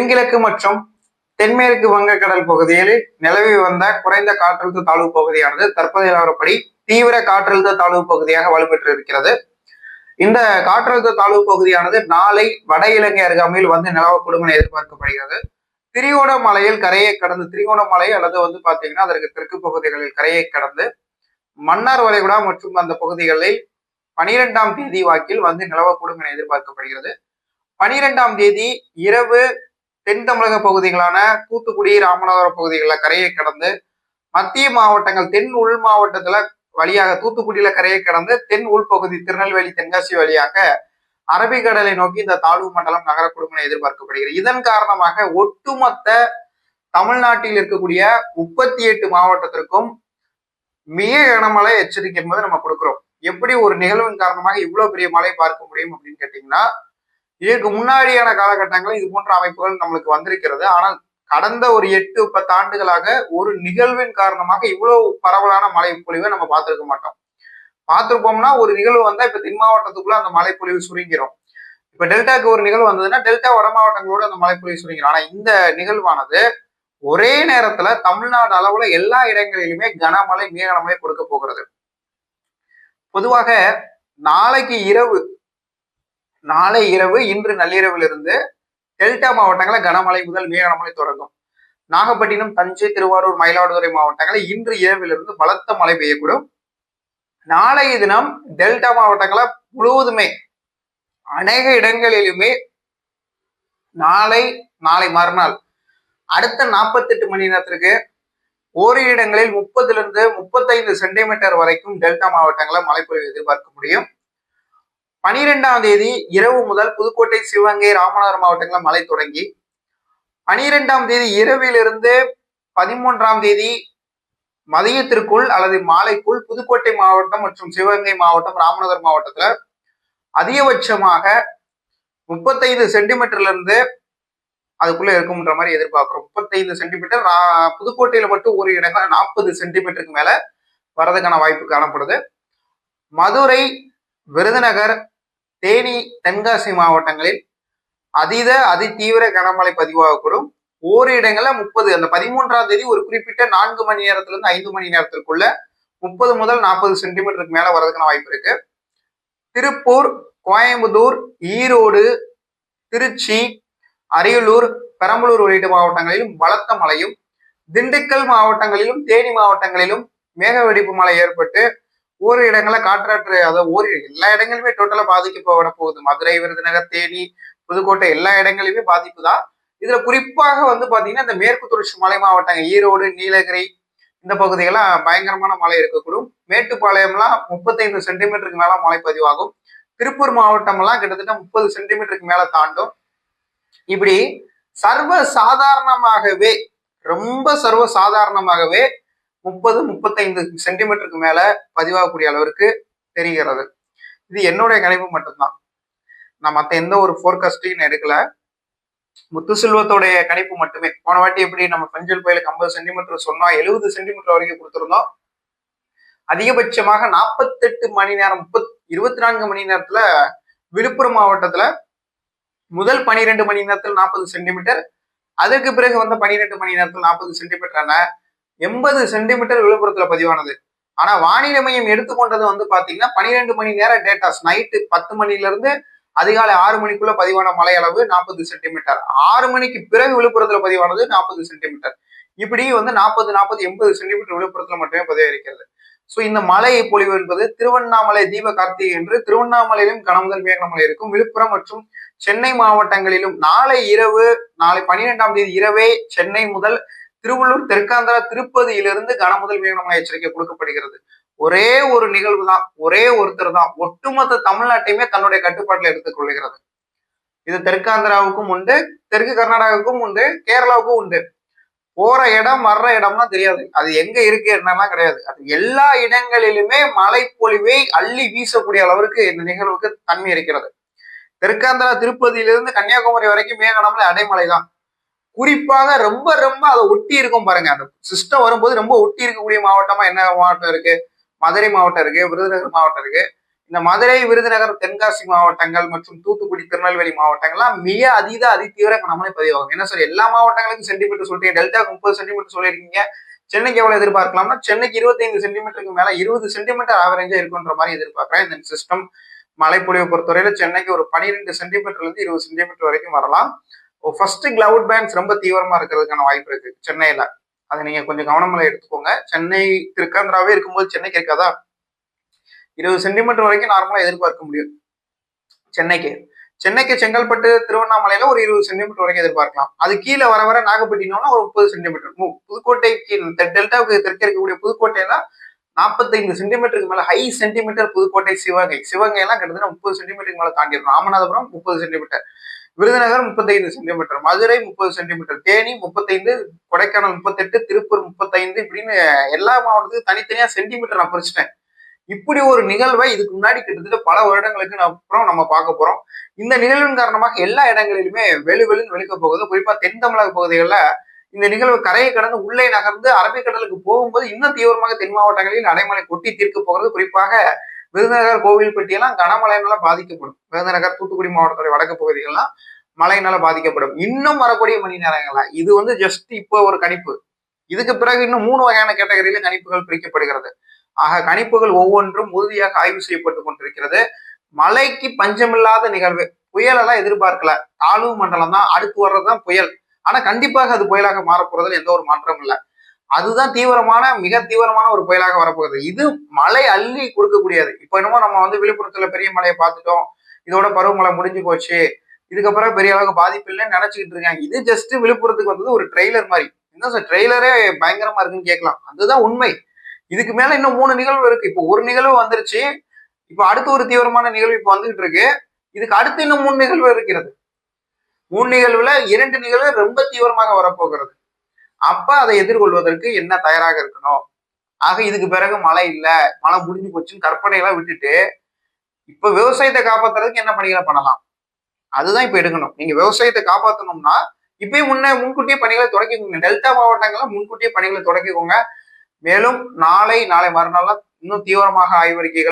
தென்கிழக்கு மற்றும் தென்மேற்கு வங்கக்கடல் பகுதியில் நிலவி வந்த குறைந்த காற்றழுத்த தாழ்வு பகுதியானது தற்போதைய நிலவரப்படி தீவிர காற்றழுத்த தாழ்வு பகுதியாக வலுப்பெற்று இருக்கிறது இந்த காற்றழுத்த தாழ்வு பகுதியானது நாளை வட இலங்கை அருகாமையில் வந்து நிலவக்கூடும் என எதிர்பார்க்கப்படுகிறது. திரிகோணமலையில் கரையை கடந்து திரிகோணமலை அல்லது வந்து பாத்தீங்கன்னா அதற்கு தெற்கு பகுதிகளில் கரையை கடந்து மன்னார் வளைகுடா மற்றும் அந்த பகுதிகளில் பனிரெண்டாம் தேதி வாக்கில் வந்து நிலவக்கூடும் என எதிர்பார்க்கப்படுகிறது. பனிரெண்டாம் தேதி இரவு தென் தமிழக பகுதிகளான தூத்துக்குடி ராமநாதபுரம் பகுதிகளில் கரையை கடந்து மத்திய மாவட்டங்கள் தென் உள் மாவட்டத்துல வழியாக தூத்துக்குடியில கரையை கடந்து தென் உள்பகுதி திருநெல்வேலி தென்காசி வழியாக அரபிக்கடலை நோக்கி இந்த தாழ்வு மண்டலம் நகரக்கூடும் என எதிர்பார்க்கப்படுகிறது. இதன் காரணமாக ஒட்டுமொத்த தமிழ்நாட்டில் இருக்கக்கூடிய முப்பத்தி எட்டு மாவட்டத்திற்கும் மிக கனமழை எச்சரிக்கை என்பதை நம்ம கொடுக்குறோம். எப்படி ஒரு நிகழ்வின் காரணமாக இவ்வளவு பெரிய மழை பார்க்க முடியும் அப்படின்னு கேட்டீங்கன்னா இதற்கு முன்னாடியான காலகட்டங்களில் இது போன்ற அமைப்புகள் நம்மளுக்கு வந்திருக்கிறது. ஆனால் கடந்த ஒரு எட்டு பத்து ஆண்டுகளாக ஒரு நிகழ்வின் காரணமாக இவ்வளவு பரவலான மழை பொழிவை நம்ம பார்த்திருக்க மாட்டோம். பார்த்திருப்போம்னா ஒரு நிகழ்வு வந்தா இப்ப தென் மாவட்டத்துக்குள்ள அந்த மழைப்பொழிவு சுருங்கிரும். இப்ப டெல்டாக்கு ஒரு நிகழ்வு வந்ததுன்னா டெல்டா வட மாவட்டங்களோட அந்த மழைப்பொழிவு சுருங்கிரும். ஆனா இந்த நிகழ்வானது ஒரே நேரத்துல தமிழ்நாடு அளவுல எல்லா இடங்களிலுமே கனமழை மேகனமழை கொடுக்க போகிறது. பொதுவாக நாளைக்கு இரவு நாளை இரவு இன்று நள்ளிரவிலிருந்து டெல்டா மாவட்டங்களில் கனமழை முதல் மிக கனமழை தொடங்கும். நாகப்பட்டினம் தஞ்சை திருவாரூர் மயிலாடுதுறை மாவட்டங்களில் இன்று இரவிலிருந்து பலத்த மழை பெய்யக்கூடும். நாளைய தினம் டெல்டா மாவட்டங்களை முழுவதுமே அநேக இடங்களிலுமே நாளை நாளை மறுநாள் அடுத்த நாற்பத்தெட்டு மணி நேரத்திற்கு ஓரிரு இடங்களில் முப்பதுலேருந்து முப்பத்தைந்து சென்டிமீட்டர் வரைக்கும் டெல்டா மாவட்டங்களில் மழைப்பொழிவு எதிர்பார்க்க முடியும். பனிரெண்டாம் தேதி இரவு முதல் புதுக்கோட்டை சிவகங்கை ராமநாதபுரம் மாவட்டங்களில் மழை தொடங்கி பனிரெண்டாம் தேதி இரவிலிருந்து பதிமூன்றாம் தேதி மதியத்திற்குள் அல்லது மாலைக்குள் புதுக்கோட்டை மாவட்டம் மற்றும் சிவகங்கை மாவட்டம் ராமநாதபுரம் மாவட்டத்துல அதிகபட்சமாக முப்பத்தைந்து சென்டிமீட்டர்ல இருந்து அதுக்குள்ள இருக்கும்ன்ற மாதிரி எதிர்பார்க்கிறோம். முப்பத்தைந்து சென்டிமீட்டர் புதுக்கோட்டையில மட்டும் ஒரு இடங்கள் நாற்பது சென்டிமீட்டருக்கு மேல வரதுக்கான வாய்ப்பு காணப்படுது. மதுரை விருதுநகர் தேனி தென்காசி மாவட்டங்களில் அதீத அதிதீவிர கனமழை பதிவாகக்கூடும். ஓரு இடங்களில் முப்பது அந்த பதிமூன்றாம் தேதி ஒரு குறிப்பிட்ட நான்கு மணி நேரத்திலிருந்து ஐந்து மணி நேரத்திற்குள்ள முப்பது முதல் நாற்பது சென்டிமீட்டருக்கு மேலே வரதுக்கான வாய்ப்பு இருக்கு. திருப்பூர் கோயம்புத்தூர் ஈரோடு திருச்சி அரியலூர் பெரம்பலூர் உள்ளிட்ட மாவட்டங்களிலும் பலத்த மழையும் திண்டுக்கல் மாவட்டங்களிலும் தேனி மாவட்டங்களிலும் மேக வெடிப்பு மழை ஏற்பட்டு ஒரு இடங்களை காற்றாற்று அதாவது ஒரு எல்லா இடங்களுமே டோட்டலா பாதிக்கப்பட போகுது. மதுரை விருதுநகர் தேனி புதுக்கோட்டை எல்லா இடங்களிலுமே பாதிப்பு தான். இதுல குறிப்பாக வந்து பாத்தீங்கன்னா இந்த மேற்கு தொடர்ச்சி மலை மாவட்டங்கள் ஈரோடு நீலகிரி இந்த பகுதிகள்லாம் பயங்கரமான மழை இருக்கக்கூடும். மேட்டுப்பாளையம்லாம் முப்பத்தைந்து சென்டிமீட்டருக்கு மேல மழை பதிவாகும். திருப்பூர் மாவட்டம் எல்லாம் கிட்டத்தட்ட முப்பது சென்டிமீட்டருக்கு மேல தாண்டும். இப்படி சர்வ சாதாரணமாகவே ரொம்ப சர்வ சாதாரணமாகவே முப்பது முப்பத்தைந்து சென்டிமீட்டருக்கு மேல பதிவாகக்கூடிய அளவிற்கு தெரிகிறது. இது என்னுடைய கணிப்பு மட்டும்தான். நான் மற்ற எந்த ஒரு ஃபோர்காஸ்டையும் எடுக்கல. முத்து செல்வத்தோடைய கணிப்பு மட்டுமே. போன வாட்டி எப்படி நம்ம பஞ்சல் புயலுக்கு ஐம்பது சென்டிமீட்டர் சொன்னோம் எழுபது சென்டிமீட்டர் வரைக்கும் கொடுத்துருந்தோம். அதிகபட்சமாக நாற்பத்தெட்டு மணி நேரம் முப்பத் இருபத்தி நான்கு மணி நேரத்துல விழுப்புரம் மாவட்டத்துல முதல் பனிரெண்டு மணி நேரத்தில் நாற்பது சென்டிமீட்டர் அதற்கு பிறகு வந்த பனிரெண்டு மணி நேரத்தில் நாற்பது சென்டிமீட்டரான எண்பது சென்டிமீட்டர் விழுப்புரத்துல பதிவானது. ஆனா வானிலை மையம் எடுத்துக்கொண்டது வந்து பாத்தீங்கன்னா பனிரெண்டு மணி நேர டேட்டாஸ் நைட்டு பத்து மணில இருந்து அதிகாலை ஆறு மணிக்குள்ள பதிவான மழை அளவு நாற்பது சென்டிமீட்டர் ஆறு மணிக்கு பிறகு விழுப்புரத்துல பதிவானது நாற்பது சென்டிமீட்டர் இப்படி வந்து நாற்பது நாற்பது எண்பது சென்டிமீட்டர் விழுப்புரத்துல மட்டுமே பதிவாயிருக்கிறது ஸோ இந்த மழை பொழிவு என்பது திருவண்ணாமலை தீப கார்த்திகை என்று திருவண்ணாமலையிலும் கனமுதல் மேகமலை இருக்கும். விழுப்புரம் மற்றும் சென்னை மாவட்டங்களிலும் நாளை இரவு நாளை பனிரெண்டாம் தேதி இரவே சென்னை முதல் திருவள்ளூர் தெற்காந்திரா திருப்பதியிலிருந்து கனமுதல் மேகனமலை எச்சரிக்கை கொடுக்கப்படுகிறது. ஒரே ஒரு நிகழ்வு தான் ஒரே ஒருத்தர் தான். ஒட்டுமொத்த தமிழ்நாட்டையுமே தன்னுடைய கட்டுப்பாட்டில் எடுத்துக் கொள்கிறது இது தெற்காந்திராவுக்கும் உண்டு தெற்கு கர்நாடகாவுக்கும் உண்டு கேரளாவுக்கும் உண்டு. போற இடம் வர்ற இடம்னா தெரியாது. அது எங்க இருக்கு என்னெல்லாம் கிடையாது. அது எல்லா இடங்களிலுமே மழை அள்ளி வீசக்கூடிய அளவிற்கு இந்த நிகழ்வுக்கு தன்மை இருக்கிறது. தெற்காந்திரா திருப்பதியிலிருந்து கன்னியாகுமரி வரைக்கும் மேகனம்ல அடைமலை தான். குறிப்பாக ரொம்ப ரொம்ப அதை ஒட்டி இருக்கும் பாருங்க. அந்த சிஸ்டம் வரும்போது ரொம்ப ஒட்டி இருக்கக்கூடிய மாவட்டமா என்ன மாவட்டம் இருக்கு? மதுரை மாவட்டம் இருக்கு விருதுநகர் மாவட்டம் இருக்கு. இந்த மதுரை விருதுநகர் தென்காசி மாவட்டங்கள் மற்றும் தூத்துக்குடி திருநெல்வேலி மாவட்டங்கள்லாம் மிக அதீத அதிதீவிர கனமழை பதிவாகும் என்ன சார் எல்லா மாவட்டங்களுக்கும் சென்டிமீட்டர் சொல்லிட்டு டெல்டாக்கு முப்பது சென்டிமீட்டர் சொல்லியிருக்கீங்க. சென்னைக்கு எவ்வளவு எதிர்பார்க்கலாம்னா சென்னைக்கு இருபத்தைந்து சென்டிமீட்டருக்கு மேல இருபது சென்டிமீட்டர் ஆவரேஜா இருக்குன்ற மாதிரி எதிர்பார்க்கிறேன். இந்த சிஸ்டம் மழைப்பொழிவை பொறுத்தவரையில சென்னைக்கு ஒரு பனிரெண்டு சென்டிமீட்டர்ல இருந்து இருபது சென்டிமீட்டர் வரைக்கும் வரலாம். ஃபர்ஸ்ட் கிளவுட் பேண்ட்ஸ் ரொம்ப தீவிரமா இருக்கிறதுக்கான வாய்ப்பு இருக்கு. சென்னையில. அதை நீங்க கொஞ்சம் கவனமா எடுத்துக்கோங்க. சென்னை திருக்காந்திராவே இருக்கும்போது சென்னைக்கு இருக்காதா இருபது சென்டிமீட்டர் வரைக்கும் நார்மலா எதிர்பார்க்க முடியும். சென்னைக்கு. சென்னைக்கு செங்கல்பட்டு திருவண்ணாமலையில ஒரு இருபது சென்டிமீட்டர் வரைக்கும் எதிர்பார்க்கலாம். அது கீழே வர வர நாகப்பட்டினம்னா ஒரு முப்பது சென்டிமீட்டர் புதுக்கோட்டைக்கு டெல்டாவுக்கு தெற்கே இருக்கக்கூடிய புதுக்கோட்டையில நாற்பத்தைந்து சென்டிமீட்டருக்கு மேல ஹை சென்டிமீட்டர் புதுக்கோட்டை சிவகங்கை சிவகை. எல்லாம் கிட்டத்தட்ட முப்பது சென்டிமீட்டருக்கு மேல தாண்டிடும் ராமநாதபுரம் முப்பது சென்டிமீட்டர் விருதுநகர் முப்பத்தைந்து சென்டிமீட்டர் மதுரை முப்பது சென்டிமீட்டர் தேனி முப்பத்தைந்து கொடைக்கானல் முப்பத்தெட்டு திருப்பூர் முப்பத்தைந்து இப்படின்னு எல்லா மாவட்டத்துக்கும் தனித்தனியா சென்டிமீட்டர் நான் பிரிச்சிட்டேன். இப்படி ஒரு நிகழ்வை இதுக்கு முன்னாடி கிட்டத்தட்ட பல வருடங்களுக்கு அப்புறம் நம்ம பார்க்க போறோம். இந்த நிகழ்வின் காரணமாக எல்லா இடங்களிலுமே வெளு வெளுன்னு வெளுக்க போகுது. குறிப்பா தென் தமிழக பகுதிகளில் இந்த நிகழ்வு கரையை கடந்து உள்ளே நகர்ந்து அரபிக்கடலுக்கு போகும்போது இன்னும் தீவிரமாக தென் மாவட்டங்களில் நடைமுறை கொட்டி தீர்க்க போகிறது. குறிப்பாக விருதுநகர் கோவில்பட்டியெல்லாம் கனமழையினால பாதிக்கப்படும். விருதுநகர் தூத்துக்குடி மாவட்டத்துடைய வடக்கு பகுதிகள்லாம் மழையினால பாதிக்கப்படும். இன்னும் வரக்கூடிய மணி நேரங்களா இது வந்து ஜஸ்ட் இப்போ ஒரு கணிப்பு. இதுக்கு பிறகு இன்னும் மூணு வகையான கேட்டகரியில கணிப்புகள் பிரிக்கப்படுகிறது. ஆக கணிப்புகள் ஒவ்வொன்றும் உறுதியாக ஆய்வு செய்யப்பட்டு கொண்டிருக்கிறது. மழைக்கு பஞ்சமில்லாத நிகழ்வு. புயலெல்லாம் எதிர்பார்க்கல. தாழ்வு மண்டலம் தான் அடுத்து வர்றதுதான் புயல். ஆனா கண்டிப்பாக அது புயலாக மாறப்போறதுல எந்த ஒரு மாற்றமும் இல்லை. அதுதான் தீவிரமான மிக தீவிரமான ஒரு புயலாக வரப்போகுது. இது மழை அள்ளி கொடுக்கக்கூடியது. இப்போ என்னமோ நம்ம வந்து விழுப்புரத்துல பெரிய மழையை பார்த்துட்டோம். இதோட பருவமழை முடிஞ்சு போச்சு. இதுக்கப்புறம் பெரிய அளவுக்கு பாதிப்பு இல்லைன்னு நினைச்சுக்கிட்டு இருக்காங்க. இது ஜஸ்ட் விழுப்புரத்துக்கு வந்தது ஒரு ட்ரெய்லர் மாதிரி. என்ன சார் ட்ரெய்லரே பயங்கரமா இருக்குன்னு கேட்கலாம். அதுதான் உண்மை. இதுக்கு மேல இன்னும் மூணு நிகழ்வு இருக்கு. இப்போ ஒரு நிகழ்வு வந்துருச்சு. இப்போ அடுத்து ஒரு தீவிரமான நிகழ்வு இப்போ வந்துகிட்டு இருக்கு. இதுக்கு அடுத்து இன்னும் மூணு நிகழ்வு இருக்கிறது. மூணு நிகழ்வுல இரண்டு நிகழ்வு ரொம்ப தீவிரமாக வரப்போகிறது. அப்ப அதை எதிர்கொள்வதற்கு என்ன தயாராக இருக்கணும்? ஆக இதுக்கு பிறகு மழை இல்லை. மழை முடிஞ்சு போச்சுன்னு கற்பனையெல்லாம் விட்டுட்டு இப்ப விவசாயத்தை காப்பாத்துறதுக்கு என்ன பணிகளை பண்ணலாம்? அதுதான் இப்ப எடுக்கணும். நீங்க விவசாயத்தை காப்பாத்தணும்னா இப்பயும் முன்ன முன்கூட்டியே பணிகளை தொடக்கிக்கோங்க. டெல்டா மாவட்டங்கள்ல முன்கூட்டியே பணிகளை தொடக்கிக்கோங்க. மேலும் நாளை நாளை மறுநாள் இன்னும் தீவிரமாக ஆய்வறிக்கைகள்